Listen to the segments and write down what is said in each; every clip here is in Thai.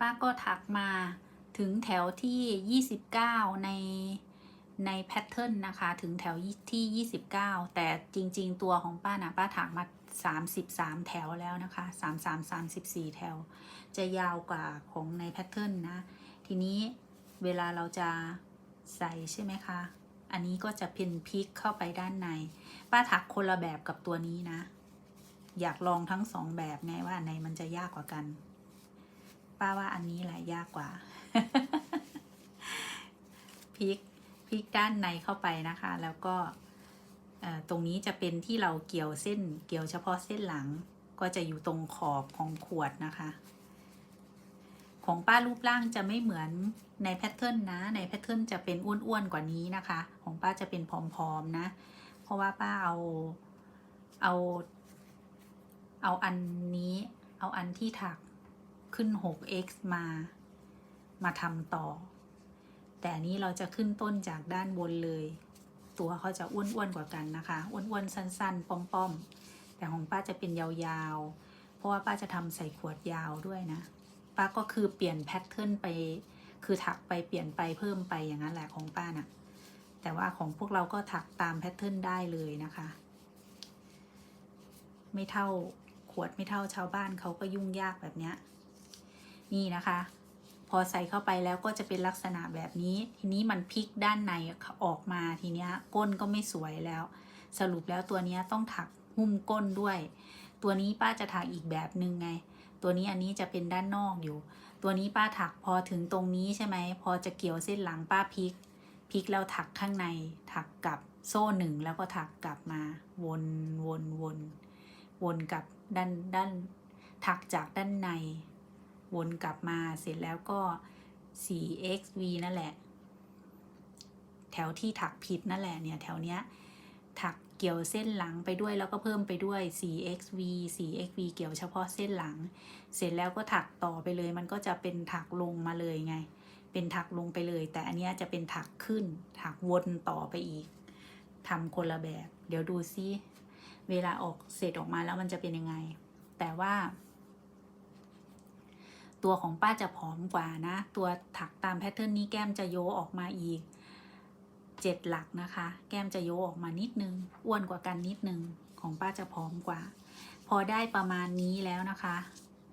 ป้าก็ถักมาถึงแถวที่ 29 ในในแพทเทิร์นนะคะ ถึงแถวที่ 29 แต่จริง ๆ ตัวของป้านะป้าถักมา 33 แถวแล้วนะคะ 33 34 แถว จะยาวกว่าของในแพทเทิร์นนะ ทีนี้เวลาเราจะใส่ใช่ไหมคะ อันนี้ก็จะเป็นพลิกเข้าไปด้านใน ป้าถักคนละแบบกับตัวนี้นะ อยากลองทั้งสองแบบไงว่าอันไหนมันจะยากกว่ากัน ป้าว่าอันนี้แหละยากกว่าพลิกพลิกด้านในเข้าไปนะคะ แล้วก็ตรงนี้จะเป็นที่เราเกี่ยวเส้น เกี่ยวเฉพาะเส้นหลัง ก็จะอยู่ตรงขอบของขวดนะคะ ของป้ารูปร่างจะไม่เหมือนในแพทเทิร์นนะ ในแพทเทิร์นจะเป็นอ้วนๆกว่านี้นะคะ ของป้าจะเป็นผอมๆนะ เพราะว่าป้าเอาเอา เอาอันนี้ เอาอันที่ถัก ขึ้น 6x มา มาทำต่อ แต่อันนี้เราจะขึ้นต้นจากด้านบนเลย ตัวเขาจะอ้วนๆกว่ากันนะคะ อ้วนๆสั้นๆ ป้อมๆ แต่ของป้าจะเป็นยาวๆ เพราะว่าป้าจะทำใส่ขวดยาวด้วยนะ ป้าก็คือเปลี่ยนแพทเทิร์นไป คือถักไปเปลี่ยนไปเพิ่มไปอย่างนั้นแหละของป้าน่ะ แต่ว่าของพวกเราก็ถักตามแพทเทิร์นได้เลยนะคะไม่เท่าขวดไม่เท่าชาวบ้านเขาก็ยุ่งยากแบบเนี้ย นี่นะคะ พอใส่เข้าไปแล้วก็จะเป็นลักษณะแบบนี้ ทีนี้มันพลิกด้านในออกมาทีเนี้ยก้นก็ไม่สวยแล้ว สรุปแล้วตัวนี้ต้องถักหุ้มก้นด้วย ตัวนี้ป้าจะถักอีกแบบหนึ่งไง ตัวนี้อันนี้จะเป็นด้านนอกอยู่ ตัวนี้ป้าถักพอถึงตรงนี้ใช่ไหมพอจะเกี่ยวเส้นหลังป้าพลิกพลิกแล้วถักข้างในถักกลับโซ่หนึ่งแล้วก็ถักกลับมาวนวนวนวนกับด้านด้านถักจากด้านใน วนกลับมาเสร็จแล้วก็ 4xv นั่นแหละ แถวที่ถักผิดนั่นแหละเนี่ยแถวเนี้ยถักเกี่ยวเส้นหลังไปด้วยแล้วก็เพิ่มไปด้วย 4xv 4xv เกี่ยวเฉพาะเส้นหลัง เสร็จแล้วก็ถักต่อไปเลย มันก็จะเป็นถักลงมาเลยไง เป็นถักลงไปเลย แต่อันเนี้ยจะเป็นถักขึ้น ถักวนต่อไปอีกทำคนละแบบ เดี๋ยวดูซิ เวลาออกเสร็จออกมาแล้วมันจะเป็นยังไง แต่ว่า ตัวของป้าจะผอมกว่านะ ตัวถักตามแพทเทิร์นนี้แก้มจะโยออกมาอีกเจ็ดหลักนะคะ แก้มจะโยออกมานิดนึง อ้วนกว่ากันนิดนึง ของป้าจะผอมกว่า พอได้ประมาณนี้แล้วนะคะ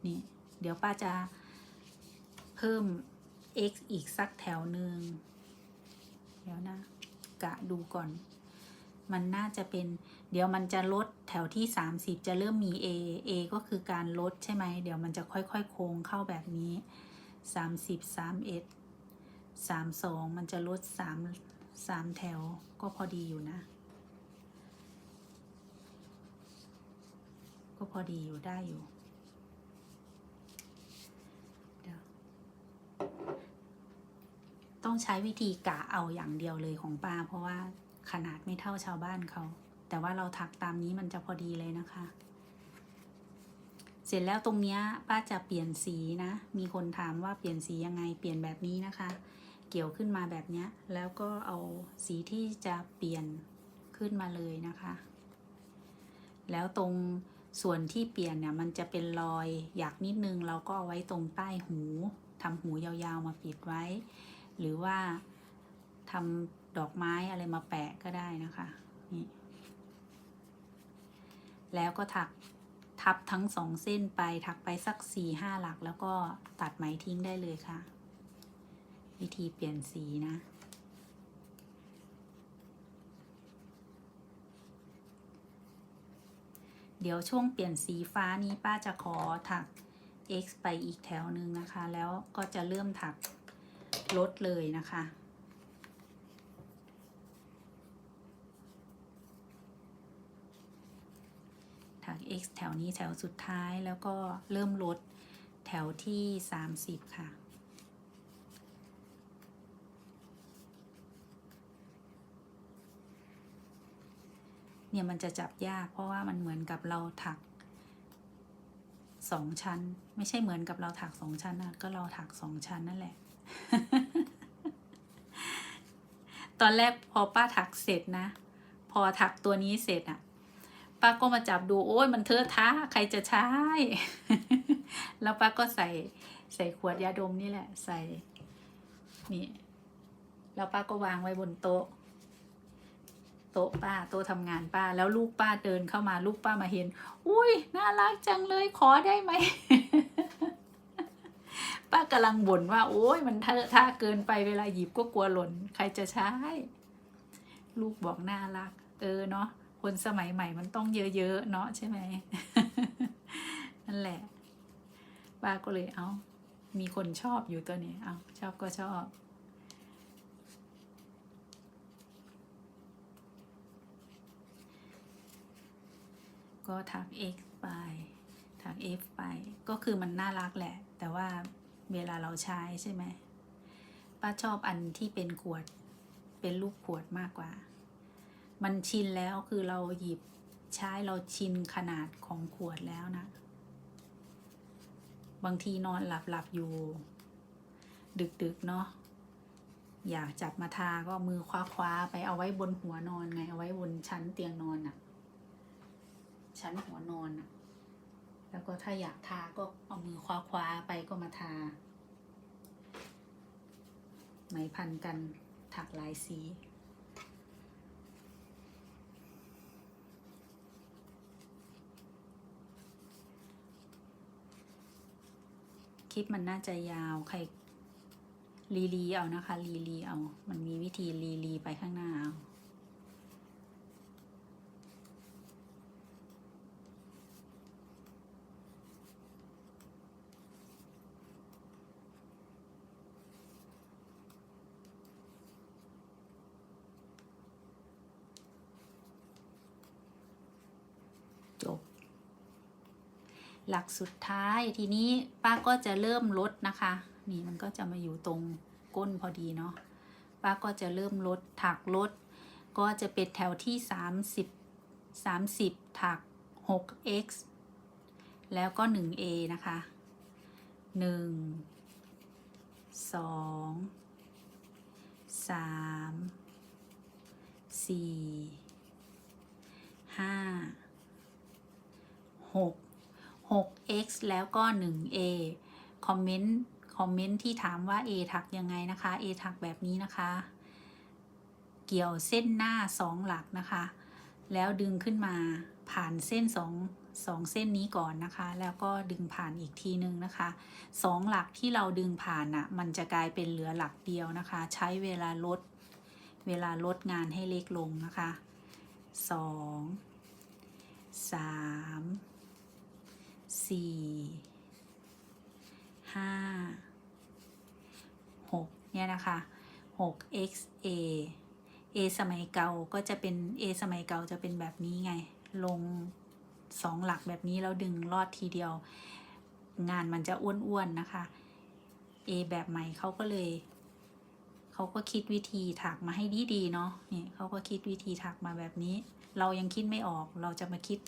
นี่ เดี๋ยวป้าจะเพิ่ม x อีกสักแถวหนึ่งเดี๋ยวนะ กะดูก่อน มันน่าจะเป็น เดี๋ยวมันจะลดแถวที่ 30 จะเริ่มมี A A ก็คือการลดใช่ไหม เดี๋ยวมันจะค่อยๆ โค้งเข้าแบบนี้ 30 31 32 มันจะลด 3 3 แถวก็พอดีอยู่นะ ก็พอดีอยู่ได้อยู่ต้องใช้วิธีกะเอาอย่างเดียวเลยของป้าเพราะว่า ขนาดไม่เท่าชาวบ้านเขา แต่ว่าเราถักตามนี้มันจะพอดีเลยนะคะ เสร็จแล้วตรงเนี้ยป้าจะเปลี่ยนสีนะ มีคนถามว่าเปลี่ยนสียังไง เปลี่ยนแบบนี้นะคะ เกี่ยวขึ้นมาแบบเนี้ยแล้วก็เอาสีที่จะเปลี่ยนขึ้นมาเลยนะคะ แล้วตรงส่วนที่เปลี่ยนเนี่ยมันจะเป็นรอยอยากนิดนึงเราก็เอาไว้ตรงใต้หูทำหูยาวๆมาปิดไว้ หรือว่าทำ ดอกไม้อะไรมาแปะก็ได้นะคะนี่แล้วก็ถักทับทั้งสองเส้นไปถักไปสักสี่ห้าหลัก แล้วก็ตัดไหมทิ้งได้เลยค่ะ วิธีเปลี่ยนสีนะ เดี๋ยวช่วงเปลี่ยนสีฟ้านี้ป้าจะขอถัก x ไปอีกแถวหนึ่งนะคะ แล้วก็จะเริ่มถักลดเลยนะคะ x แถวนี้แถวสุดท้ายแล้วก็เริ่มลดแถวที่ 30 ค่ะ เนี่ยมันจะจับยากเพราะว่ามันเหมือนกับเราถักสองชั้น ไม่ใช่เหมือนกับเราถักสองชั้นนะก็เราถักสองชั้นนั่นแหละ ตอนแรกพอป้าถักเสร็จนะ พอถักตัวนี้เสร็จอะ ป้าก็มาจับดูโอ้ยมันเทอะท้าใครจะใช้ แล้วป้าก็ใส่ใส่ขวดยาดมนี่แหละ ใส่นี่แล้วป้าก็วางไว้บนโต๊ะ โต๊ะป้าโต๊ะทำงานป้า แล้วลูกป้าเดินเข้ามาลูกป้ามาเห็น อุ้ยน่ารักจังเลยขอได้ไหมป้ากำลังบ่นว่า โอ้ยมันเทอะท่าเกินไปเวลาหยิบก็กลัวหล่น ใครจะใช้ ลูกบอกน่ารัก เออเนาะ คนสมัยใหม่มันต้องเยอะๆเนาะใช่ไหมนั่นแหละป้าก็เลยเอามีคนชอบอยู่ตัวนี้เอาชอบก็ชอบ ก็ถัก x ไปถัก f ไป ก็คือมันน่ารักแหละ แต่ว่าเวลาเราใช้ใช่ไหมป้าชอบอันที่เป็นขวดเป็นรูปขวดมากกว่า มันชินแล้วคือเราหยิบใช้เราชินขนาดของขวดแล้วนะ บางทีนอนหลับหลับอยู่ ดึกๆเนาะอยากจับมาทาก็มือคว้าๆไปเอาไว้บนหัวนอนไง เอาไว้บนชั้นเตียงนอนน่ะ ชั้นหัวนอนน่ะ แล้วก็ถ้าอยากทาก็เอามือคว้าๆไปก็มาทาไหมพันกันถักลายสี ลิปมันน่าจะยาวใครรีรีเอานะคะรีรีเอา มันมีวิธีรีรีไปข้างหน้าเอา จบ หลักสุดท้ายทีนี้ป้าก็จะเริ่มลดนะคะ นี่มันก็จะมาอยู่ตรงก้นพอดีเนาะป้าก็จะเริ่มลดถักลด ก็จะเป็นแถวที่ 30 30 ถัก 6x แล้วก็ 1a นะคะ 1 2 3 4 5 6 x แล้วก็ 1a คอมเมนต์คอมเมนต์ที่ถามว่า a ถักยังไงนะคะ a ถักแบบนี้นะคะ เกี่ยวเส้นหน้า 2 หลักนะคะ แล้วดึงขึ้นมาผ่านเส้น 2 2 เส้นนี้ก่อนนะคะ แล้วก็ดึงผ่านอีกทีนึงนะคะสองหลักที่เราดึงผ่านอะ มันจะกลายเป็นเหลือหลักเดียวนะคะ ใช้เวลาลด เวลาลดงานให้เล็กลงนะคะสอง สี่ห้าหกเนี่ยนะคะหก x a a สมัยเก่าก็จะเป็น a สมัยเก่าจะเป็นแบบนี้ไง ลงสองหลักแบบนี้แล้วดึงลอดทีเดียว งานมันจะอ้วนๆนะคะ a แบบใหม่เขาก็เลยเขาก็คิดวิธีถักมาให้ดีๆเนาะนี่เขาก็คิดวิธีถักมาแบบนี้ เรายังคิดไม่ออกเราจะมาคิด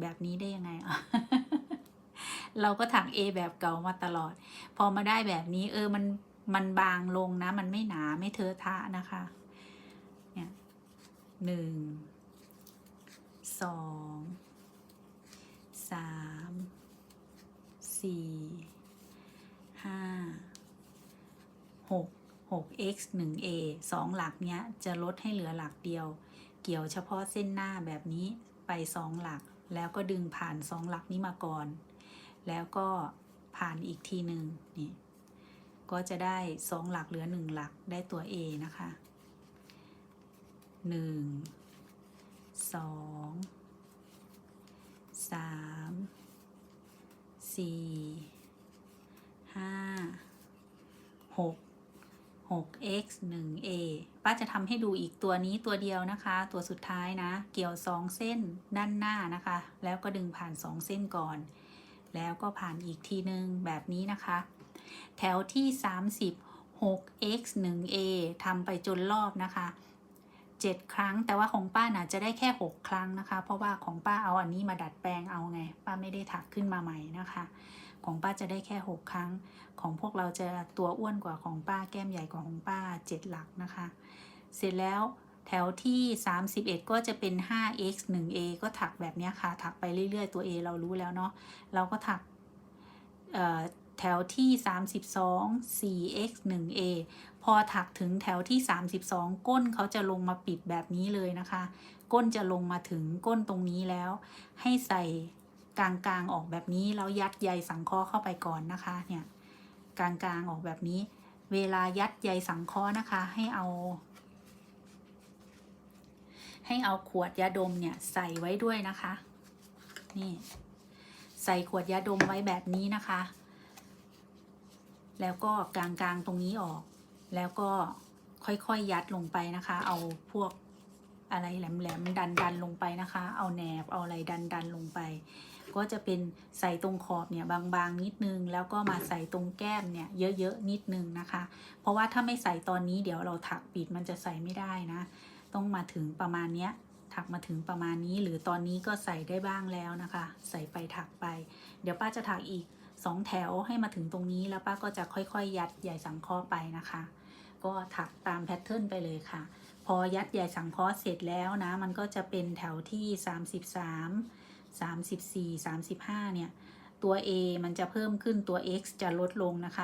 แบบนี้ได้ยังไงอะ เราก็ถัก A แบบเก่ามาตลอด พอมาได้แบบนี้ เออมันมันบางลงนะ มันไม่หนาไม่เทอะทะนะคะ เนี่ยหนึ่งสองสามสี่ห้าหกหก x หนึ่ง a สองหลักเนี้ย จะลดให้เหลือหลักเดียว เกี่ยวเฉพาะเส้นหน้าแบบนี้ไปสองหลัก แล้วก็ดึงผ่านสองหลักนี้มาก่อน แล้วก็ผ่านอีกทีหนึ่งนี่ก็จะได้สองหลักเหลือหนึ่งหลักได้ตัว A นะคะหนึ่งสองสามสี่ห้าหก 6x 1a ป้าจะทำให้ดูอีกตัวนี้ตัวเดียวนะคะ ตัวสุดท้ายนะ เกี่ยว 2 เส้นด้านหน้านะคะ แล้วก็ดึงผ่าน 2 เส้นก่อน แล้วก็ผ่านอีกทีหนึ่งแบบนี้นะคะ แถวที่30 6x 1a ทำไปจนรอบนะคะ 7 ครั้งแต่ว่าของป้าน่ะจะได้แค่ 6 ครั้งนะคะ เพราะว่าของป้าเอาอันนี้มาดัดแปลงเอาไง ป้าไม่ได้ถักขึ้นมาใหม่นะคะ ของป้าจะได้แค่ 6 ครั้ง ของพวกเราจะตัวอ้วนกว่าของป้าแก้มใหญ่กว่าของป้า 7 หลักนะคะ เสร็จแล้ว แถวที่ 31 ก็จะเป็น 5x 1a ก็ถักแบบนี้ค่ะ ถักไปเรื่อยๆ ตัว a เรารู้แล้วเนาะ เราก็ถักแถวที่ 32 4x 1a พอถักถึงแถวที่ 32 ก้นเขาจะลงมาปิดแบบนี้เลยนะคะ ก้นจะลงมาถึงก้นตรงนี้แล้ว ให้ใส่กลางๆออกแบบนี้ แล้วยัดใยสังเคราะห์เข้าไปก่อนนะคะ เนี่ย กลางๆออกแบบนี้ เวลายัดใยสังเคราะห์นะคะ ให้เอา ให้เอาขวดยาดมเนี่ยใส่ไว้ด้วยนะคะ นี่ใส่ขวดยาดมไว้แบบนี้นะคะ แล้วก็กลางๆตรงนี้ออก แล้วก็ค่อยๆยัดลงไปนะคะ เอาพวกอะไรแหลมๆดันๆลงไปนะคะ เอาแหนบเอาอะไรดันๆลงไป ก็จะเป็นใส่ตรงขอบเนี่ยบางๆนิดนึง แล้วก็มาใส่ตรงแก้มเนี่ยเยอะๆนิดนึงนะคะ เพราะว่าถ้าไม่ใส่ตอนนี้เดี๋ยวเราถักปิดมันจะใส่ไม่ได้นะ ต้องมาถึงประมาณเนี้ยถักมาถึงประมาณนี้หรือตอนนี้ก็ใส่ได้บ้างแล้วนะคะ ใส่ไปถักไป เดี๋ยวป้าจะถักอีกสองแถวให้มาถึงตรงนี้แล้วป้าก็จะค่อยๆ ยัดใยสังเคราะห์ไปนะคะ ก็ถักตามแพทเทิร์นไปเลยค่ะ พอยัดใยสังเคราะห์เสร็จแล้วนะ มันก็จะเป็นแถวที่ 33 34 35เนี่ยตัว A มันจะเพิ่มขึ้นตัว X จะลดลงนะคะ